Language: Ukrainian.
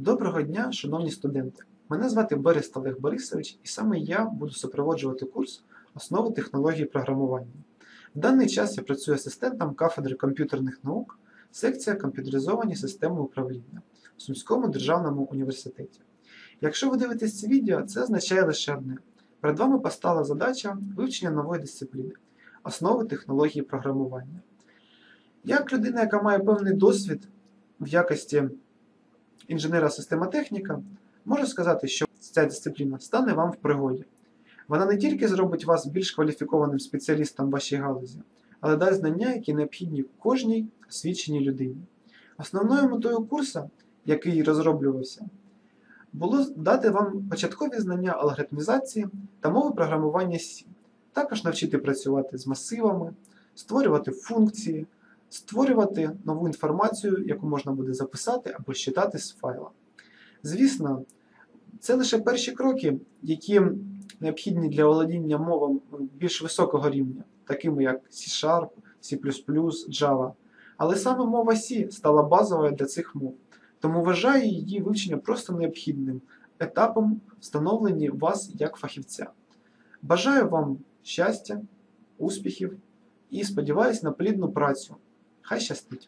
Доброго дня, шановні студенти! Мене звати Берест Олег Борисович, і саме я буду супроводжувати курс основи технології програмування. В даний час я працюю асистентом кафедри комп'ютерних наук, секція комп'ютеризовані системи управління в Сумському державному університеті. Якщо ви дивитесь це відео, це означає лише одне: перед вами постала задача вивчення нової дисципліни основи технології програмування. Як людина, яка має певний досвід в якості інженера-системотехніка, можу сказати, що ця дисципліна стане вам в пригоді. Вона не тільки зробить вас більш кваліфікованим спеціалістом в вашій галузі, але дасть знання, які необхідні кожній освіченій людині. Основною метою курсу, який розроблювався, було дати вам початкові знання алгоритмізації та мови програмування C, також навчити працювати з масивами, створювати функції, створювати нову інформацію, яку можна буде записати або считати з файла. Звісно, це лише перші кроки, які необхідні для володіння мовами більш високого рівня, такими як C-Sharp, C++, Java. Але саме мова C стала базовою для цих мов, тому вважаю її вивчення просто необхідним етапом встановлення вас як фахівця. Бажаю вам щастя, успіхів і сподіваюся на плідну працю. Хай щастить!